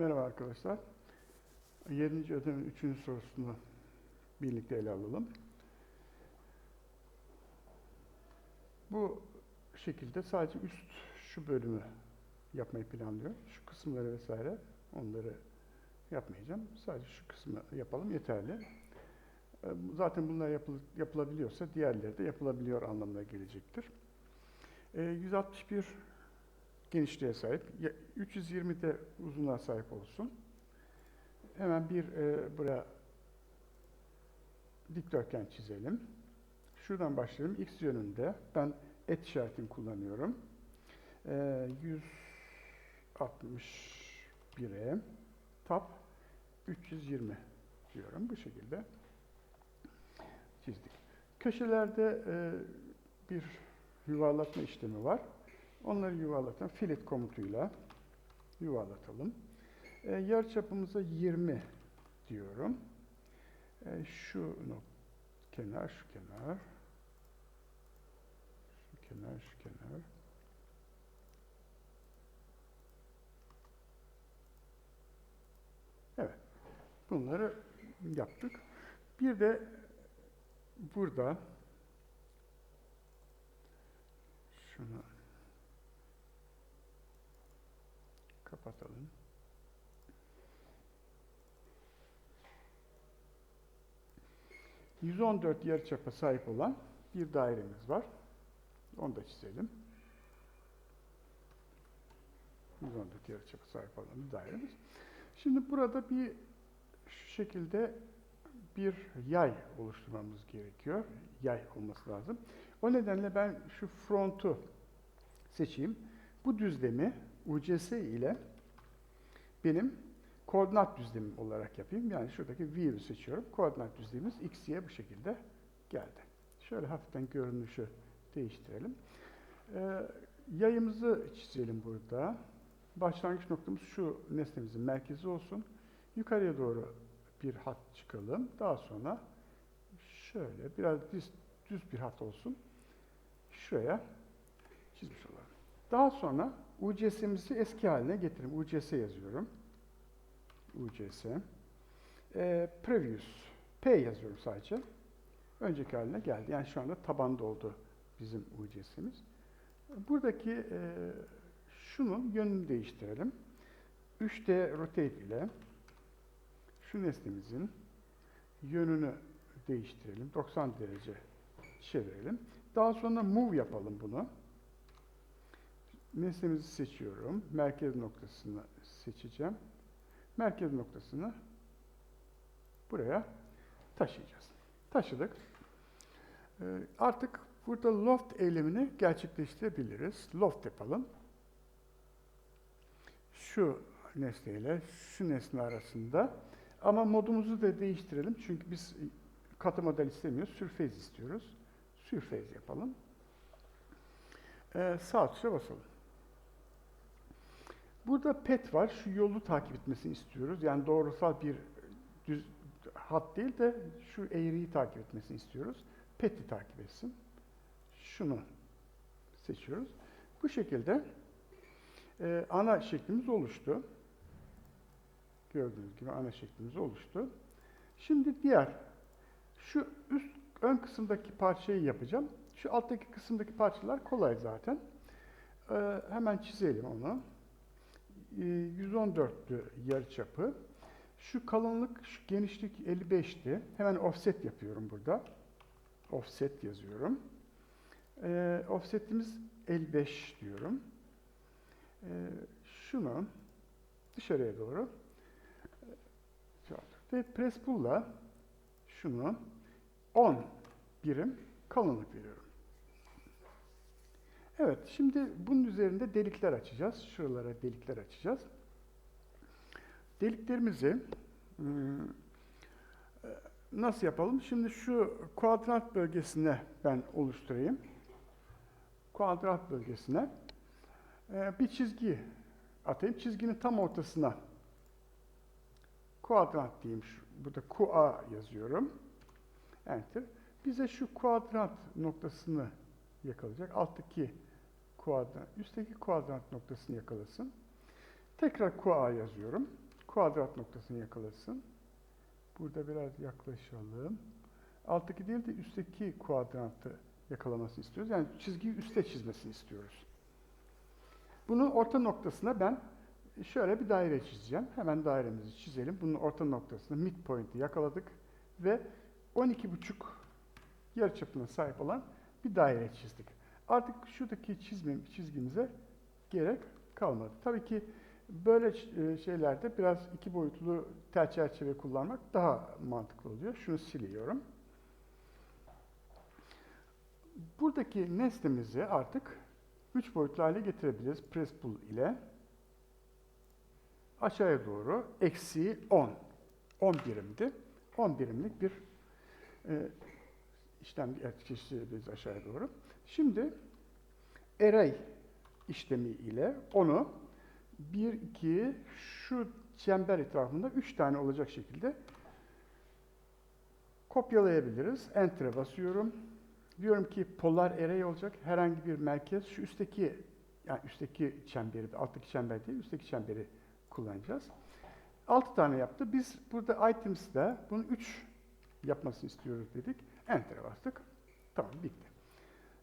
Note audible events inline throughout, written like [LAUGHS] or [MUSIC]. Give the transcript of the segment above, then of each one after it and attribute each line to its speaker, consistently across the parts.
Speaker 1: Merhaba arkadaşlar. 7. ödemenin 3. sorusunu birlikte ele alalım. Bu şekilde sadece üst şu bölümü yapmayı planlıyor. Şu kısımları vesaire onları yapmayacağım. Sadece şu kısmı yapalım yeterli. Ee, Zaten bunlar yapıl- yapılabiliyorsa diğerleri de yapılabiliyor anlamına gelecektir. Ee, 161 genişliğe sahip. Ya- 320 de uzunluğa sahip olsun. Hemen bir e, buraya dikdörtgen çizelim. Şuradan başlayalım. X yönünde ben et işaretini kullanıyorum. E, 161'e tap 320 diyorum. Bu şekilde çizdik. Köşelerde e, bir yuvarlatma işlemi var. Onları yuvarlatan filet komutuyla yuvarlatalım. E, yer çapımıza 20 diyorum. E, şu kenar, şu kenar, şu kenar, şu kenar. Evet. Bunları yaptık. Bir de burada şunu kapatalım. ...114 yarıçapa sahip olan bir dairemiz var. Onu da çizelim. 114 yarıçapa sahip olan bir dairemiz. Şimdi burada bir şu şekilde bir yay oluşturmamız gerekiyor. Yay olması lazım. O nedenle ben şu frontu seçeyim. Bu düzlemi UCS ile benim koordinat düzlemim olarak yapayım. Yani şuradaki view'u seçiyorum. Koordinat düzlemimiz x, y bu şekilde geldi. Şöyle hafiften görünüşü değiştirelim. Ee, yayımızı çizelim burada. Başlangıç noktamız şu nesnemizin merkezi olsun. Yukarıya doğru bir hat çıkalım. Daha sonra şöyle biraz düz, düz bir hat olsun. Şuraya çizmiş olalım. Daha sonra UCS'mizi eski haline getirelim. UCS yazıyorum. UCS. Ee, previous. P yazıyorum sadece. Önceki haline geldi. Yani şu anda tabanda oldu bizim UCS'miz. Buradaki e, şunun yönünü değiştirelim. 3D rotate ile şu nesnemizin yönünü değiştirelim. 90 derece çevirelim. Daha sonra move yapalım bunu. Nesnemizi seçiyorum. Merkez noktasını seçeceğim. Merkez noktasını buraya taşıyacağız. Taşıdık. Ee, artık burada loft eylemini gerçekleştirebiliriz. Loft yapalım. Şu nesneyle şu nesne arasında. Ama modumuzu da değiştirelim. Çünkü biz katı model istemiyoruz. Surface istiyoruz. Surface yapalım. Ee, sağ tuşa basalım. Burada pet var. Şu yolu takip etmesini istiyoruz. Yani doğrusal bir düz hat değil de şu eğriyi takip etmesini istiyoruz. Pet'i takip etsin. Şunu seçiyoruz. Bu şekilde e, ana şeklimiz oluştu. Gördüğünüz gibi ana şeklimiz oluştu. Şimdi diğer şu üst ön kısımdaki parçayı yapacağım. Şu alttaki kısımdaki parçalar kolay zaten. Ee, hemen çizelim onu. Ee, 114'tü yarıçapı. Şu kalınlık, şu genişlik 55'ti. Hemen offset yapıyorum burada. Offset yazıyorum. Ee, offsetimiz 55 diyorum. Ee, şunu dışarıya doğru ve press pull'la şunu 10 birim kalınlık veriyorum. Evet, şimdi bunun üzerinde delikler açacağız. Şuralara delikler açacağız. Deliklerimizi ıı, nasıl yapalım? Şimdi şu kuadrat bölgesine ben oluşturayım. Kuadrat bölgesine e, bir çizgi atayım. Çizginin tam ortasına kuadrat diyeyim. Burada QA yazıyorum. Enter. Bize şu kuadrat noktasını yakalayacak. Alttaki kuadrat, üstteki kuadrat noktasını yakalasın. Tekrar QA yazıyorum. kuadrat noktasını yakalasın. Burada biraz yaklaşalım. Alttaki değil de üstteki kuadrantı yakalamasını istiyoruz. Yani çizgiyi üste çizmesini istiyoruz. Bunu orta noktasına ben şöyle bir daire çizeceğim. Hemen dairemizi çizelim. Bunun orta noktasını midpoint'i yakaladık ve 12,5 yarıçapına sahip olan bir daire çizdik. Artık şuradaki çizme, çizgimize gerek kalmadı. Tabii ki böyle e, şeylerde biraz iki boyutlu tel çerçeve kullanmak daha mantıklı oluyor. Şunu siliyorum. Buradaki nesnemizi artık üç boyutlu hale getirebiliriz press pull ile. Aşağıya doğru eksi 10. 10 birimdi. 10 birimlik bir e, işlem gerçekleştirebiliriz aşağıya doğru. Şimdi array işlemi ile onu 1, 2, şu çember etrafında 3 tane olacak şekilde kopyalayabiliriz. Enter'e basıyorum. Diyorum ki polar array olacak. Herhangi bir merkez şu üstteki yani üstteki çemberi, alttaki çember değil, üstteki çemberi kullanacağız. 6 tane yaptı. Biz burada items'da bunu 3 yapmasını istiyoruz dedik. Enter'e bastık. Tamam bitti.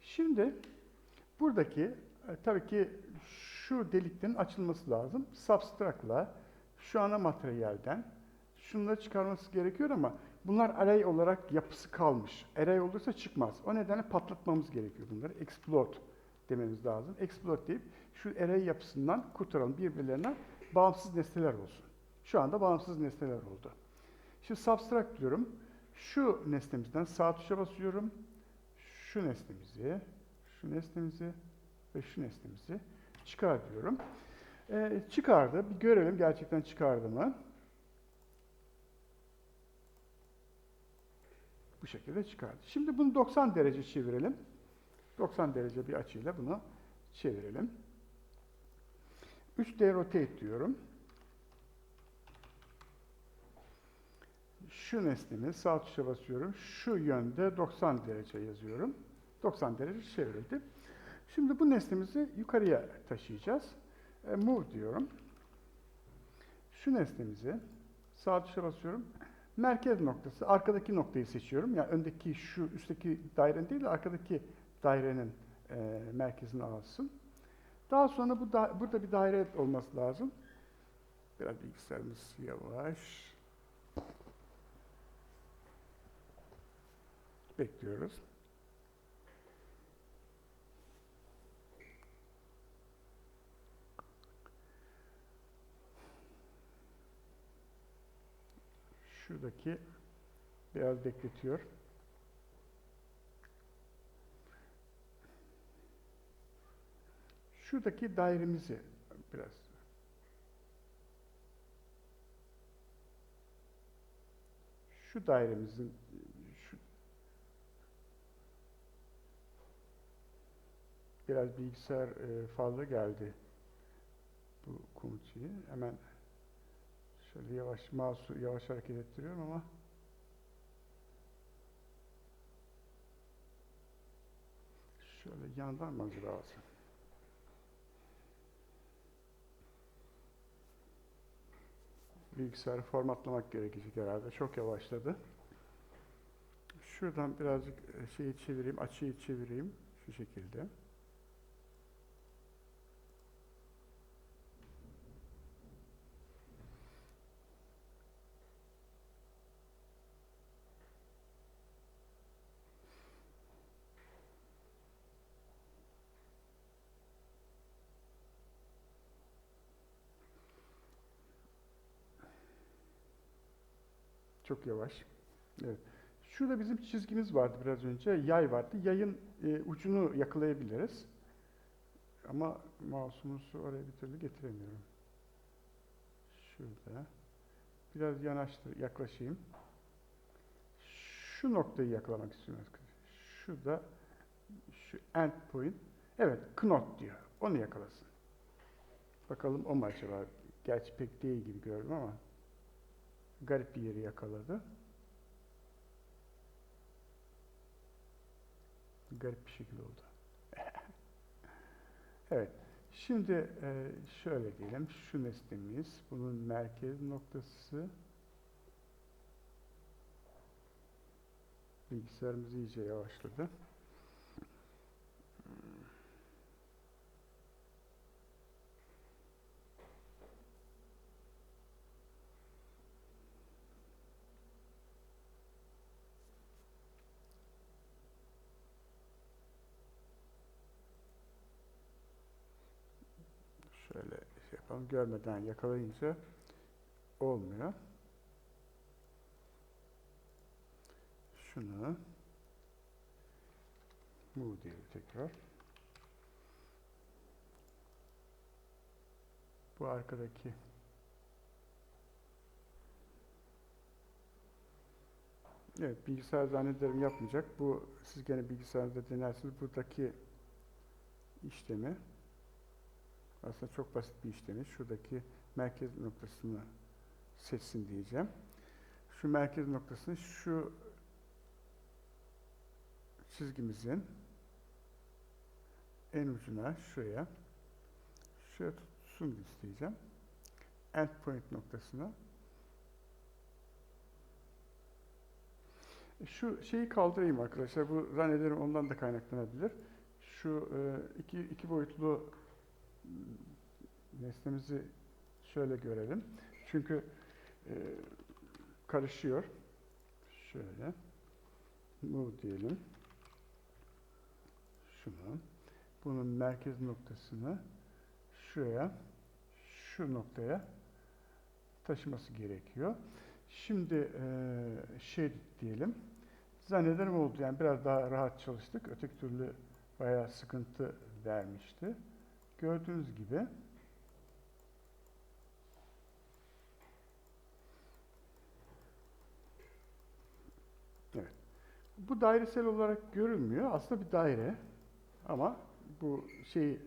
Speaker 1: Şimdi buradaki e, tabii ki şu deliklerin açılması lazım. Substract'la şu ana materyalden şunları çıkarması gerekiyor ama bunlar array olarak yapısı kalmış. Array olursa çıkmaz. O nedenle patlatmamız gerekiyor bunları. Explode dememiz lazım. Explode deyip şu array yapısından kurtaralım birbirlerine bağımsız nesneler olsun. Şu anda bağımsız nesneler oldu. Şimdi subtract diyorum. Şu nesnemizden sağ tuşa basıyorum. Şu nesnemizi, şu nesnemizi ve şu nesnemizi çıkar diyorum. Ee, çıkardı. Bir görelim gerçekten çıkardı mı? Bu şekilde çıkardı. Şimdi bunu 90 derece çevirelim. 90 derece bir açıyla bunu çevirelim. 3D rotate diyorum. Şu nesnemi sağ tuşa basıyorum. Şu yönde 90 derece yazıyorum. 90 derece çevrildi. Şimdi bu nesnemizi yukarıya taşıyacağız. E, move diyorum. Şu nesnemizi sağ tuşa basıyorum. Merkez noktası, arkadaki noktayı seçiyorum. Yani öndeki şu üstteki dairenin değil de arkadaki dairenin e, merkezini alsın. Daha sonra bu da, burada bir daire olması lazım. Biraz bilgisayarımız yavaş. Bekliyoruz. Şuradaki biraz bekletiyor. Şuradaki dairemizi biraz şu dairemizin biraz bilgisayar e, fazla geldi bu komutçuyu. Hemen şöyle yavaş mouse'u yavaş hareket ettiriyorum ama şöyle yandan mı acaba alsam? Bilgisayarı formatlamak gerekecek herhalde. Çok yavaşladı. Şuradan birazcık e, şeyi çevireyim, açıyı çevireyim şu şekilde. Çok yavaş. Evet. Şurada bizim çizgimiz vardı biraz önce. Yay vardı. Yayın e, ucunu yakalayabiliriz. Ama mouse'umuzu oraya bir türlü getiremiyorum. Şurada. Biraz yanaştır, yaklaşayım. Şu noktayı yakalamak istiyorum. Şurada şu end point. Evet, knot diyor. Onu yakalasın. Bakalım o mu acaba? Gerçi pek değil gibi gördüm ama garip bir yeri yakaladı. Garip bir şekilde oldu. [LAUGHS] evet. Şimdi e, şöyle diyelim, şu nesnemiz, bunun merkez noktası, bilgisayarımız iyice yavaşladı. Şöyle yapalım, görmeden yakalayınca olmuyor. Şunu move diyelim tekrar. Bu arkadaki Evet, bilgisayar zannederim yapmayacak. Bu siz gene bilgisayarda denersiniz. Buradaki işlemi aslında çok basit bir işlemi. Şuradaki merkez noktasını seçsin diyeceğim. Şu merkez noktasını şu çizgimizin en ucuna şuraya şuraya tutsun isteyeceğim. Endpoint noktasına Şu şeyi kaldırayım arkadaşlar. Bu zannederim ondan da kaynaklanabilir. Şu e, iki, iki boyutlu nesnemizi şöyle görelim. Çünkü e, karışıyor. Şöyle. Move diyelim. Şunu. Bunun merkez noktasını şuraya, şu noktaya taşıması gerekiyor. Şimdi e, şey diyelim. Zannederim oldu. Yani biraz daha rahat çalıştık. Öteki türlü bayağı sıkıntı vermişti. Gördüğünüz gibi Evet. Bu dairesel olarak görülmüyor. Aslında bir daire. Ama bu şey e,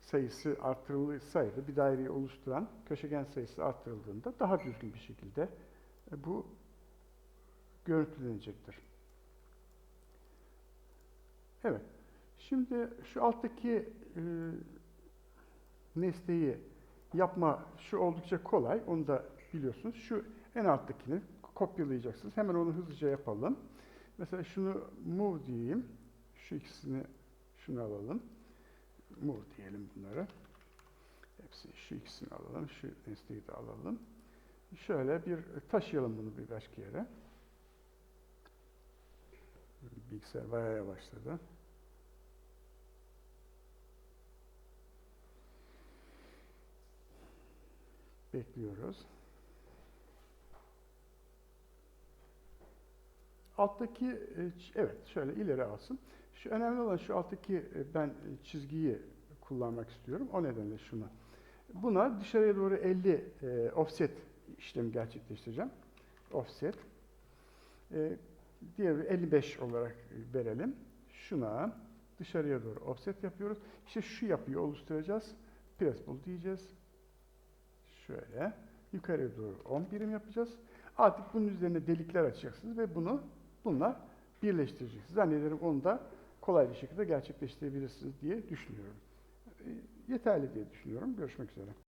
Speaker 1: sayısı artırılsaydı, bir daireyi oluşturan köşegen sayısı artırıldığında daha düzgün bir şekilde e, bu görüntülenecektir. Evet. Şimdi şu alttaki e, nesneyi yapma şu oldukça kolay. Onu da biliyorsunuz. Şu en alttakini kopyalayacaksınız. Hemen onu hızlıca yapalım. Mesela şunu move diyeyim. Şu ikisini şunu alalım. Move diyelim bunları. Hepsini şu ikisini alalım. Şu nesneyi de alalım. Şöyle bir taşıyalım bunu bir başka yere. Bilgisayar bayağı yavaşladı. Bekliyoruz. Alttaki, e, evet şöyle ileri alsın. Şu önemli olan şu alttaki e, ben çizgiyi kullanmak istiyorum. O nedenle şunu. Buna dışarıya doğru 50 e, offset işlemi gerçekleştireceğim. Offset. E, diğer 55 olarak verelim. Şuna dışarıya doğru offset yapıyoruz. İşte şu yapıyı oluşturacağız. Press diyeceğiz. Şöyle. Yukarıya doğru 10 birim yapacağız. Artık bunun üzerine delikler açacaksınız ve bunu bununla birleştireceksiniz. Zannederim onu da kolay bir şekilde gerçekleştirebilirsiniz diye düşünüyorum. E, Yeterli diye düşünüyorum. Görüşmek üzere.